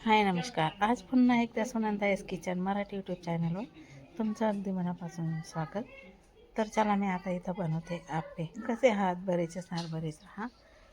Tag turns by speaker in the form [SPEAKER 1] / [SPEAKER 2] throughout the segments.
[SPEAKER 1] हाय नमस्कार. आज पुन्हा एकदा Sunanda S kitchen Marathi YouTube चॅनलवर तुमचं अगदी मनापासून स्वागत. तर चला मी आता इथं बनवते आप्पे कसे आहात? बरेच असणार बरेच हा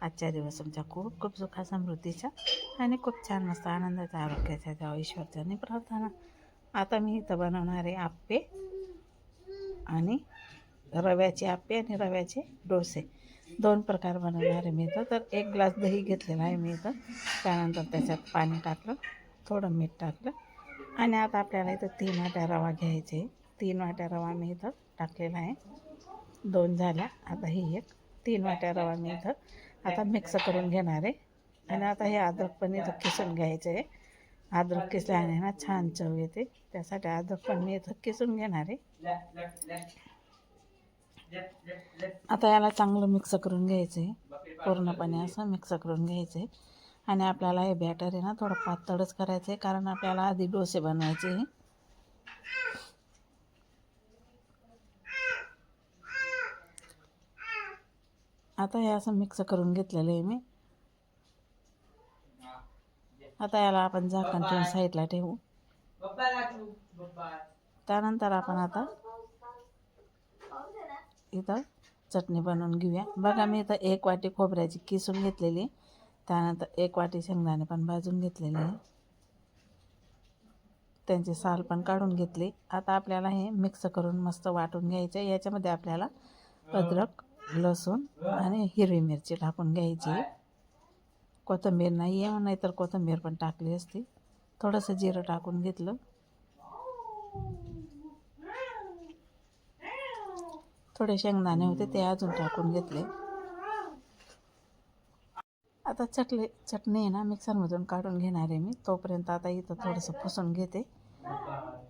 [SPEAKER 1] आजच्या दिवस तुमच्या खूप खूप सुखा समृद्धीच्या आणि खूप छान मस्त आनंदाच्या आरोग्याच्या ईश्वरचा ईश्वरच्याने प्रार्थना. आता मी इथं बनवणारे आप्पे आणि रव्याचे आप्पे आणि रव्याचे डोसे. दोन प्रकार बनवणार आहे मी इथं. तर एक ग्लास दही घेतलेला आहे मी इथं. त्यानंतर त्याच्यात पाणी टाकलं थोडं मीठ टाकलं. आणि आता आपल्याला इथं तीन वाट्या रवा घ्यायचे तीन वाट्या रवा मी इथं टाकलेला आहे. दोन झाल्या. आता ही एक तीन वाट्या रवा मी इथं आता मिक्स करून घेणार आहे. आणि आता हे अद्रक पण इथं किसून घ्यायचं आहे. अद्रक किसल्याने ना छान चव येते. त्यासाठी अद्रक पण मी इथं किसून घेणार आहे. आता याला चांगलं मिक्स करून घ्यायचं आहे पूर्णपणे असं मिक्स करून घ्यायचं आहे आणि आपल्याला हे बॅटर आहे ना थोडं पातळच करायचं आहे कारण आपल्याला आधी डोसे बनवायचे आहे. आता हे असं मिक्स करून घेतलेलं आहे मी. आता याला आपण झाकण ठेवून साईडला ठेवू. त्यानंतर आपण आता इथं चटणी बनवून घेऊया. बघा मी इथं एक वाटी खोबऱ्याची किसून घेतलेली. त्यानंतर एक वाटी शेंगदाणे पण भाजून घेतलेले आहे. त्यांची साल पण काढून घेतली. आता आपल्याला हे मिक्स करून मस्त वाटून घ्यायचं. याच्यामध्ये आपल्याला अद्रक लसूण आणि हिरवी मिरची टाकून घ्यायची. कोथिंबीर नाही आहे नाही तर कोथिंबीर पण टाकली असती. थोडंसं जिरं टाकून घेतलं. थोडे शेंगदाणे होते ते अजून टाकून घेतले. आता चटले चटणी आहे ना मिक्सरमधून काढून घेणार आहे मी. तोपर्यंत आता इथं थोडंसं पुसून घेते.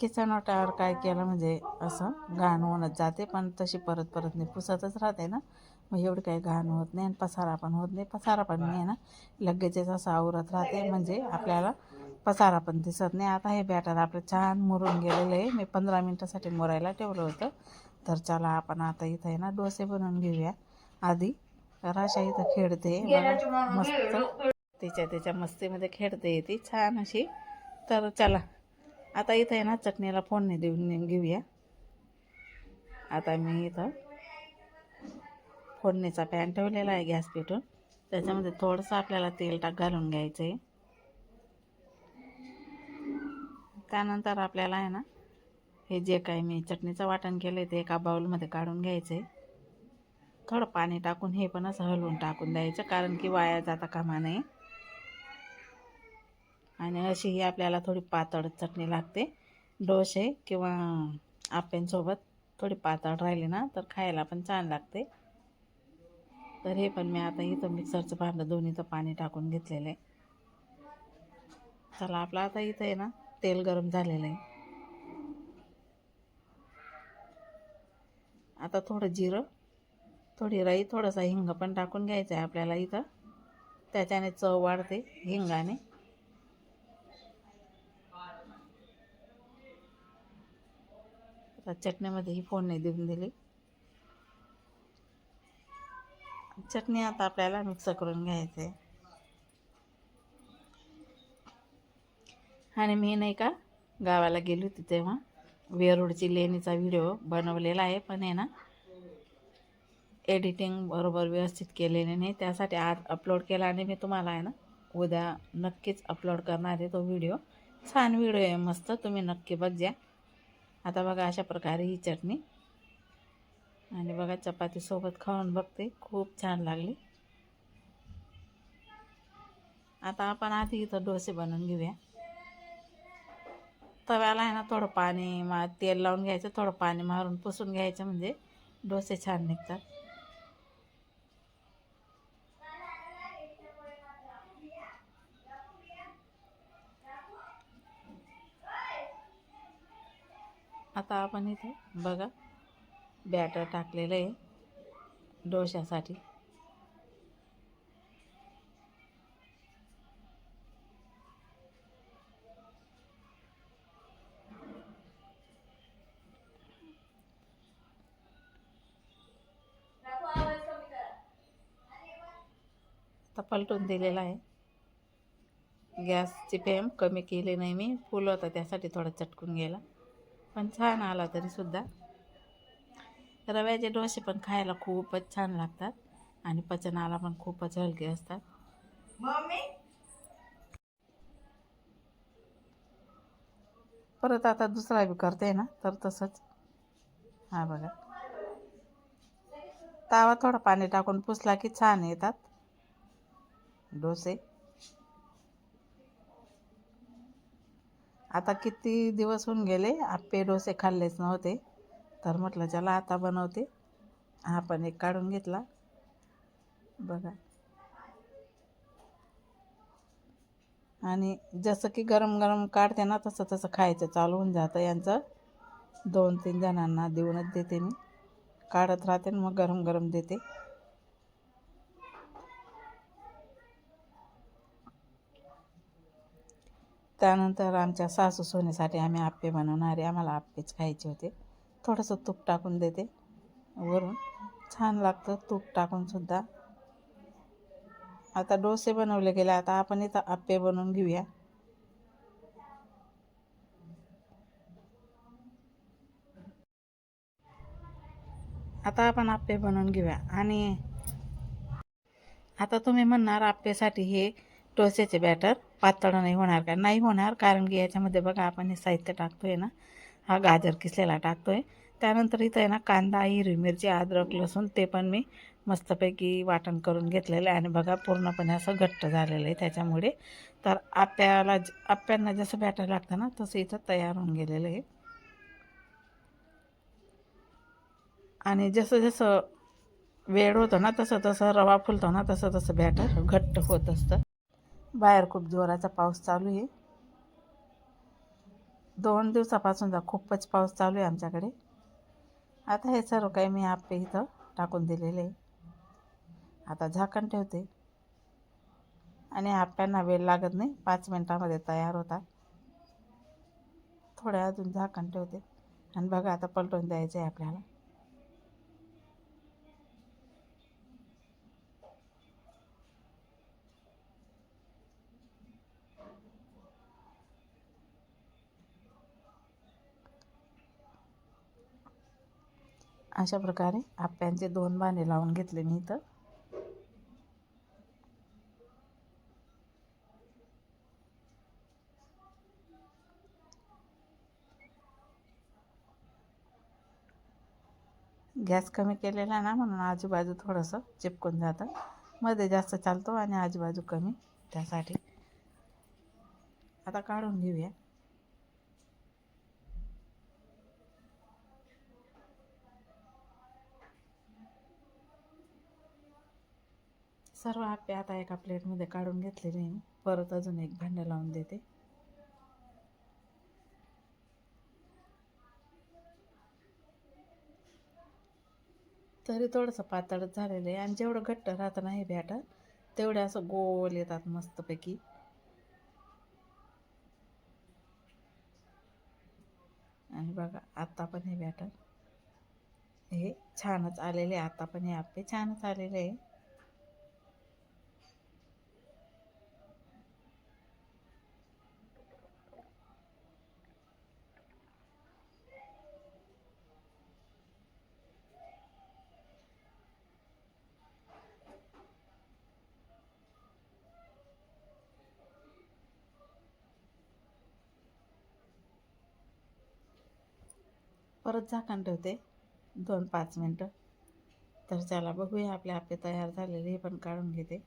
[SPEAKER 1] किचन वाटावर काय केलं म्हणजे असं घाण होणं जाते पण तशी परत परत नाही पुसतच राहते ना. मग एवढी काही घाण होत नाही आणि पसारा पण होत नाही. पसारा पण मी आहे ना लगेचच असं आवरत राहते. म्हणजे आपल्याला पसारा पण दिसत नाही. आता हे बॅटर आपलं छान मुरून गेलेलं आहे. मी पंधरा मिनटासाठी मुरायला ठेवलं होतं. तर चला आपण आता इथं आहे ना डोसे बनवून घेऊया. आधी राशा इथं खेळते. मस्त. तिच्या तिच्या मस्तीमध्ये खेळते येते छान अशी. तर चला आता इथं आहे ना चटणीला फोडणी देऊन घेऊया. आता मी इथं फोडणीचा पॅन ठेवलेला आहे गॅस पेटून. त्याच्यामध्ये थोडंसं आपल्याला तेल टाक घालून घ्यायचं आहे त्यानंतर आपल्याला आहे ना हे जे काही मी चटणीचं वाटण केलं आहे ते एका बाऊलमध्ये काढून घ्यायचं आहे थोडं पाणी टाकून हे पण असं हलवून टाकून द्यायचं कारण की वाया जाता कामा नये. आणि अशी ही आपल्याला थोडी पातळ चटणी लागते. डोसे किंवा आप्यांसोबत थोडी पातळ राहिली ना तर खायला पण छान लागते. तर हे पण मी आता इथं मिक्सरचं भांडं दोन्हीचं पाणी टाकून घेतलेलं आहे. चला आपलं आता इथं आहे ना तेल गरम झालेलं आहे. आता थोडं जिरं थोडी राई थोडासा हिंग पण टाकून घ्यायचं आहे आपल्याला इथं. त्याच्याने चव वाढते हिंगाने. आता चटणीमध्ये ही फोडणी देऊन दिली. चटणी आता आपल्याला मिक्स करून घ्यायचं आहे. आणि मी नाही का गावाला गेली होती तेव्हा. वेरूळची लेणीचा व्हिडिओ बनवलेला आहे पण आहे ना एडिटिंग बरोबर व्यवस्थित केलेले नाही. त्यासाठी आज अपलोड केला आणि मी तुम्हाला आहे ना उद्या नक्कीच अपलोड करणार आहे तो व्हिडिओ छान व्हिडिओ आहे मस्त. तुम्ही नक्की बघजा. आता बघा अशा प्रकारे ही चटणी. आणि बघा चपातीसोबत खाऊन बघते. खूप छान लागली. आता आपण आधी इथं डोसे बनवून घेऊया. तव्याला आहे ना थोडं पाणी मा तेल लावून घ्यायचं थोडं पाणी मारून पुसून घ्यायचं म्हणजे डोसे छान निघतात. आता आपण इथे बघा बॅटर टाकलेलं आहे डोशासाठी आता पलटून दिलेला आहे. गॅसची फ्लेम कमी केली नाही मी. फुल होता त्यासाठी थोडा चटकून गेला. पण छान आला तरीसुद्धा रव्याचे डोसे पण खायला खूपच छान लागतात आणि पचनाला पण खूपच हलके असतात. परत आता दुसरा बी करते ना तर तसंच. हा बघा. तावा थोडा पाणी टाकून पुसला की छान येतात. डोसे. आता किती दिवस होऊन गेले आप्पे डोसे खाल्लेच नव्हते. तर म्हटलं चला आता बनवते. हा पण एक काढून घेतला. बघा. आणि जसं की गरम गरम काढते ना तसं तसं खायचं चालू होऊन जातं यांचं. दोन तीन जणांना देऊनच देते मी. काढत राहते मग गरम गरम देते. त्यानंतर आमच्या सासू सोनेसाठी आम्ही आप्पे बनवणारे आम्हाला आप्पेच खायचे होते. थोडंसं तूप टाकून देते वरून. छान लागतं तूप टाकूनसुद्धा आता डोसे बनवले गेले आता आपण इथं आप्पे बनवून घेऊया. आता आपण आप्पे बनवून घेऊया. आणि आता तुम्ही म्हणणार आप्पेसाठी हे डोसेचे बॅटर. पातळ नाही होणार का? नाही होणार कारण की याच्यामध्ये बघा आपण हे साहित्य टाकतोय ना हा गाजर किसलेला टाकतोय. त्यानंतर इथं आहे ना कांदा हिरवी मिरची अद्रक लसूण ते पण मी मस्तपैकी वाटण करून घेतलेलं आहे. आणि बघा पूर्णपणे असं घट्ट झालेलं आहे त्याच्यामुळे. तर आप्याला ज- आप्यांना जसं बॅटर लागतं ना तसं इथं तयार होऊन गेलेलं आहे. आणि जसं जसं वेळ होतो ना तसं तसं रवा फुलतो ना तसं तसं बॅटर घट्ट होत असतं. बाहेर खूप जोराचा पाऊस चालू आहे. दोन दिवसापासून तर खूपच पाऊस चालू आहे आमच्याकडे. आता हे सर्व काही मी आप्पे इथं टाकून दिलेले आहे. आता झाकण ठेवते. आणि आप्यांना वेळ लागत नाही. पाच मिनटामध्ये तयार होतात थोड्या अजून झाकण ठेवते. आणि बघा आता पलटून द्यायचं आहे आपल्याला. अशा प्रकारे आप्यांचे दोन बाणे लावून घेतले मी इथं. गॅस कमी केलेला ना म्हणून आजूबाजू थोडंसं चिपकून जातं. मध्ये जास्त चालतो आणि आजूबाजू कमी. त्यासाठी आता काढून घेऊया. सर्व आप्पे आता एका प्लेटमध्ये काढून घेतलेले आहे मी. परत अजून एक भांडं लावून देते. तरी थोडंसं पातळच झालेलं आहे आणि जेवढं घट्ट राहतं नाही हे बॅटर तेवढे असं गोल येतात मस्तपैकी. आणि बघा आत्ता पण हे बॅटर. हे छानच आलेले आहे आत्ता पण हे आप्पे छानच आलेले आहे. परत झाकण ठेवते. दोन पाच मिनटं. तर चला बघूया आपले आप्पे तयार झालेले हे पण काढून घेते.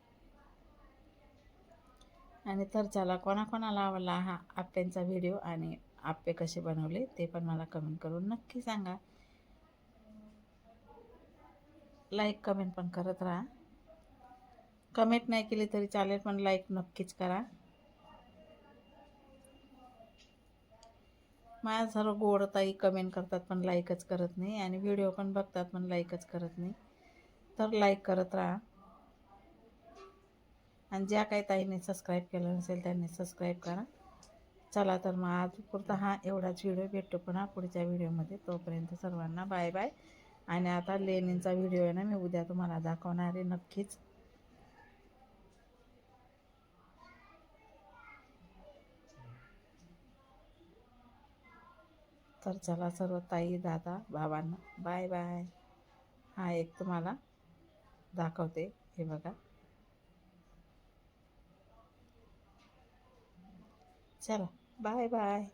[SPEAKER 1] आणि तर चला कोणाकोणाला आवडला हा आप्प्यांचा व्हिडिओ आणि आप्पे कसे बनवले ते पण मला कमेंट करून नक्की सांगा. लाईक कमेंट पण करत राहा. कमेंट नाही केली तरी चालेल पण लाईक नक्कीच करा. माझ्या सर्व गोड ताई कमेंट करतात पण लाईकच करत नाही. आणि व्हिडिओ पण बघतात पण लाईकच करत नाही. तर लाईक करत राहा. आणि ज्या काही ताईने सबस्क्राईब केलं नसेल त्यांनी सबस्क्राईब करा. चला तर मग आज पुरता हा एवढाच व्हिडिओ भेटतो पुन्हा पुढच्या व्हिडिओमध्ये तोपर्यंत सर्वांना बाय बाय आणि आता लेणींचा व्हिडिओ आहे ना मी उद्या तुम्हाला दाखवणार आहे नक्कीच. तर चला सर्व ताई दादा बाबांना बाय बाय. हा एक तुम्हाला दाखवते. हे बघा. चला. Bye bye.